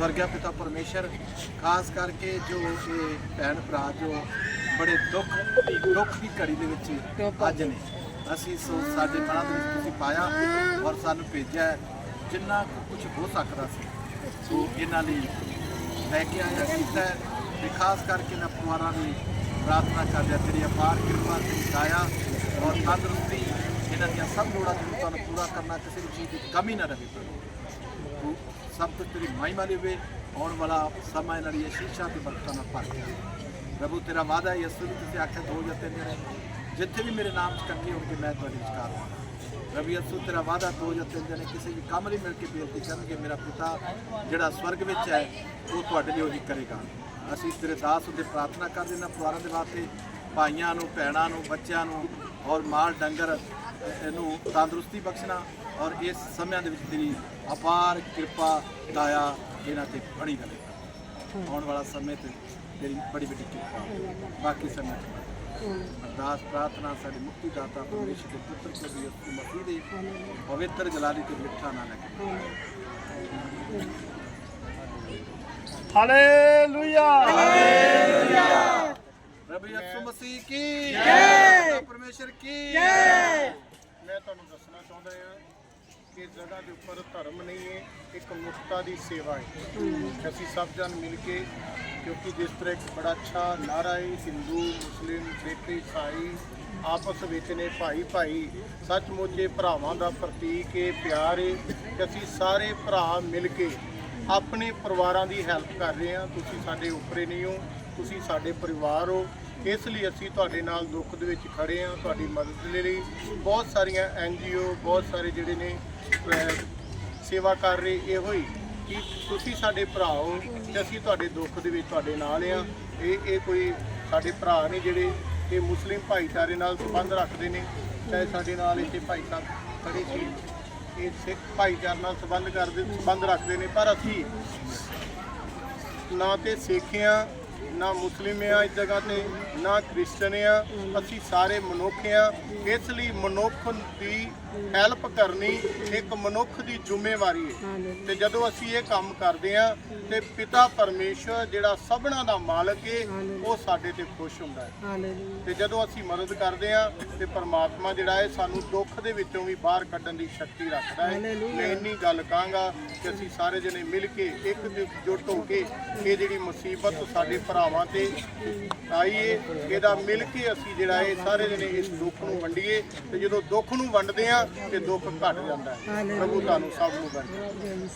ਸਵਰਗਿਆ ਪਿਤਾ ਪਰਮੇਸ਼ਰ, ਖਾਸ ਕਰਕੇ ਜੋ ਇਹ ਭੈਣ ਭਰਾ ਜੋ ਬੜੇ ਦੁੱਖ ਦੁੱਖ ਦੀ ਘੜੀ ਦੇ ਵਿੱਚ ਅੱਜ ਨੇ ਅਸੀਂ ਸੋ ਸਾਡੇ ਮਨਾਂ ਦੇ ਵਿੱਚ ਤੁਸੀਂ ਪਾਇਆ ਔਰ ਸਾਨੂੰ ਭੇਜਿਆ ਹੈ। ਜਿੰਨਾ ਕੁਝ ਹੋ ਸਕਦਾ ਸੀ ਸੋ ਇਹਨਾਂ ਲਈ ਲੈ ਕੇ ਆਇਆ, ਕੀਤਾ ਹੈ ਤੇ ਖਾਸ ਕਰਕੇ ਨਾ ਪਰਿਵਾਰਾਂ ਲਈ ਪ੍ਰਾਰਥਨਾ ਕਰਦੇ ਹਾਂ ਤੇਰੀ ਅਪਾਰ ਕਿਰਪਾ ਤੇਰੀ ਦਇਆ ਔਰ ਤੰਦਰੁਸਤੀ, ਇਹਨਾਂ ਦੀਆਂ ਸਭ ਲੋੜਾਂ ਜ਼ਰੂਰਤਾਂ ਨੂੰ ਪੂਰਾ ਕਰਨਾ, ਕਿਸੇ ਵੀ ਚੀਜ਼ ਦੀ ਕਮੀ ਨਾ ਰਹੇ ਤੂੰ ਸਭ ਕੁਝ ਤੇਰੀ ਮਹਿਮਾ ਵਾਲੀ ਹੋਵੇ, ਆਉਣ ਵਾਲਾ ਸਮਾਂ ਇਹਨਾਂ ਦੀ ਸ਼ੀਸ਼ਾ ਤੇ ਬਰਕਤਾਂ ਨਾਲ ਭਰ ਗਿਆ ਪ੍ਰਭੂ, ਤੇਰਾ ਵਾਦਾ ਹੈ, ਯਿਸੂ ਵੀ ਤੁਸੀਂ ਆਖਿਆ, ਦੋ ਜਾਂ ਤਿੰਨ ਜਣੇ ਜਿੱਥੇ ਵੀ ਮੇਰੇ ਨਾਮ 'ਚ ਇਕੱਠੇ ਹੋ ਕੇ ਮੈਂ ਤੁਹਾਡੇ ਵਿਚਕਾਰ ਹਾਂ ਰਵੀ ਯਿਸੂ, ਤੇਰਾ ਵਾਦਾ ਦੋ ਜਾਂ ਤਿੰਨ ਜਣੇ ਕਿਸੇ ਵੀ ਕੰਮ ਲਈ ਮਿਲ ਕੇ ਬੇਨਤੀ ਕਰਨਗੇ, ਮੇਰਾ ਪਿਤਾ ਜਿਹੜਾ ਸਵਰਗ ਵਿੱਚ ਹੈ, ਉਹ ਤੁਹਾਡੇ ਲਈ ਉਹੀ ਕਰੇਗਾ। ਅਸੀਂ ਤੇਰੇ ਦਾਸ ਉੱਤੇ ਪ੍ਰਾਰਥਨਾ ਕਰਦੇ ਨਾ ਪਰਿਵਾਰਾਂ ਦੇ ਵਾਸਤੇ ਭਾਈਆਂ ਨੂੰ ਭੈਣਾਂ ਨੂੰ ਬੱਚਿਆਂ ਨੂੰ ਔਰ ਮਾਲ ਡੰਗਰ ਇਹਨੂੰ ਤੰਦਰੁਸਤੀ ਬਖਸ਼ਣਾ ਔਰ ਇਸ ਸਮਿਆਂ ਦੇ ਵਿੱਚ ਤੇਰੀ ਅਪਾਰ ਕਿਰਪਾ ਦਇਆ ਇਹਨਾਂ ਤੇ ਬਣੀ ਰਹੇ। ਆਉਣ ਵਾਲਾ ਸਮੇਂ ਤੇ ਤੇਰੀ ਬੜੀ ਵੱਡੀ ਕਿਰਪਾ ਹੋਵੇ। ਬਾਕੀ ਸਮੇਂ ਚ ਅਰਦਾਸ ਪ੍ਰਾਰਥਨਾ ਸਾਡੇ ਮੁਕਤੀ ਦਾਤਾ ਪਰਮੇਸ਼ਰ ਦੇ ਪੁੱਤਰ ਪ੍ਰਭੂ ਯਿਸੂ ਮਸੀਹ ਦੇ ਪਵਿੱਤਰ ਜਲਾਲੀ ਤੇ ਮਿੱਠਾ ਨਾ ਲੱਗੇ ਹਾਲੇਲੂਇਆ ਪ੍ਰਭੂ ਯਿਸੂ ਮਸੀਹ ਕੀ? ਜੈ! ਪਰਮੇਸ਼ਰ ਕੀ? ਜੈ! ਮੈਂ ਤੁਹਾਨੂੰ ਦੱਸਣਾ ਚਾਹੁੰਦਾ ਹਾਂ ਕਿ ਜਗ੍ਹਾ ਦੇ ਉੱਪਰ ਧਰਮ ਨਹੀਂ ਹੈ ਇੱਕ ਮੁਕਤਾ ਦੀ ਸੇਵਾ ਹੈ। ਅਸੀਂ ਸਭ ਜਨ ਮਿਲ ਕੇ ਕਿਉਂਕਿ ਜਿਸ ਤਰ੍ਹਾਂ ਇੱਕ ਬੜਾ ਅੱਛਾ ਨਾਰਾ ਹੈ ਹਿੰਦੂ ਮੁਸਲਿਮ ਸਿੱਖ ਈਸਾਈ ਆਪਸ ਵਿੱਚ ਨੇ ਭਾਈ ਭਾਈ ਸੱਚਮੁੱਚ ਇਹ ਭਰਾਵਾਂ ਦਾ ਪ੍ਰਤੀਕ ਹੈ ਪਿਆਰ ਹੈ ਕਿ ਅਸੀਂ ਸਾਰੇ ਭਰਾ ਮਿਲ ਕੇ ਆਪਣੇ ਪਰਿਵਾਰਾਂ ਦੀ ਹੈਲਪ ਕਰ ਰਹੇ ਹਾਂ। ਤੁਸੀਂ ਸਾਡੇ ਉੱਪਰੇ ਨਹੀਂ ਹੋ। ਤੁਸੀਂ ਸਾਡੇ ਪਰਿਵਾਰ ਹੋ, ਇਸ ਲਈ ਅਸੀਂ ਤੁਹਾਡੇ ਨਾਲ ਦੁੱਖ ਦੇ ਵਿੱਚ ਖੜੇ ਹਾਂ, ਤੁਹਾਡੀ ਮਦਦ ਦੇ ਲਈ। ਬਹੁਤ ਸਾਰੀਆਂ ਐੱਨ ਜੀ ਓ, ਬਹੁਤ ਸਾਰੇ ਜਿਹੜੇ ਨੇ ਸੇਵਾ ਕਰ ਰਹੇ, ਇਹੋ ਹੀ ਕਿ ਤੁਸੀਂ ਸਾਡੇ ਭਰਾ ਹੋ ਤੇ ਅਸੀਂ ਤੁਹਾਡੇ ਦੁੱਖ ਦੇ ਵਿੱਚ ਤੁਹਾਡੇ ਨਾਲ ਆ ਇਹ ਇਹ ਕੋਈ ਸਾਡੇ ਭਰਾ ਨੇ ਜਿਹੜੇ ਇਹ ਮੁਸਲਿਮ ਭਾਈਚਾਰੇ ਨਾਲ ਸੰਬੰਧ ਰੱਖਦੇ ਨੇ, ਚਾਹੇ ਸਾਡੇ ਨਾਲ ਇੱਥੇ ਭਾਈ ਸਾਹਿਬ ਖੜੇ ਸੀ, ਇਹ ਸਿੱਖ ਭਾਈਚਾਰੇ ਨਾਲ ਸੰਬੰਧ ਕਰਦੇ, ਸੰਬੰਧ ਰੱਖਦੇ ਨੇ, ਪਰ ਅਸੀਂ ਨਾ ਤੇ ਸਿੱਖ ਆ ਨਾ ਮੁਸਲਿਮ ਆ ਇਸ ਜਗ੍ਹਾ ਤੇ ਨਾ ਕ੍ਰਿਸਚਨ ਆ। ਅਸੀਂ ਸਾਰੇ ਮਨੁੱਖ ਆ। ਇਸ ਲਈ ਮਨੁੱਖ ਦੀ ਹੈਲਪ ਕਰਨੀ ਇੱਕ ਮਨੁੱਖ ਦੀ ਜ਼ਿੰਮੇਵਾਰੀ ਹੈ। ਤੇ ਜਦੋਂ ਅਸੀਂ ਇਹ ਕੰਮ ਕਰਦੇ ਆ ਤੇ ਪਿਤਾ ਪਰਮੇਸ਼ਰ ਜਿਹੜਾ ਸਭਨਾ ਦਾ ਮਾਲਕ ਹੈ ਉਹ ਸਾਡੇ ਤੇ ਖੁਸ਼ ਹੁੰਦਾ ਹੈ। ਤੇ ਜਦੋਂ ਅਸੀਂ ਮਦਦ ਕਰਦੇ ਆ ਤੇ ਪਰਮਾਤਮਾ ਜਿਹੜਾ ਹੈ ਸਾਨੂੰ ਦੁੱਖ ਦੇ ਵਿੱਚੋਂ ਵੀ ਬਾਹਰ ਕੱਢਣ ਦੀ ਸ਼ਕਤੀ ਰੱਖਦਾ ਹੈ ਮੈਂ ਇੰਨੀ ਗੱਲ ਕਹਾਂਗਾ ਕਿ ਅਸੀਂ ਸਾਰੇ ਜਣੇ ਮਿਲ ਕੇ ਇੱਕ ਜੁੱਟ ਹੋ ਕੇ ਇਹ ਜਿਹੜੀ ਮੁਸੀਬਤ ਸਾਡੇ ਭਰਾਵਾਂ ਤੇ ਆਈਏ ਇਹਦਾ ਮਿਲ ਕੇ ਅਸੀਂ ਜਿਹੜਾ ਇਹ ਸਾਰੇ ਜਣੇ ਇਸ ਦੁੱਖ ਨੂੰ ਵੰਡੀਏ ਤੇ ਜਦੋਂ ਦੁੱਖ ਨੂੰ ਵੰਡਦੇ ਆ ਤੇ ਦੁੱਖ ਘਟ ਜਾਂਦਾ ਹੈ। ਪ੍ਰਭੂ ਤੁਹਾਨੂੰ ਸਭ ਨੂੰ ਵੰਡੇ।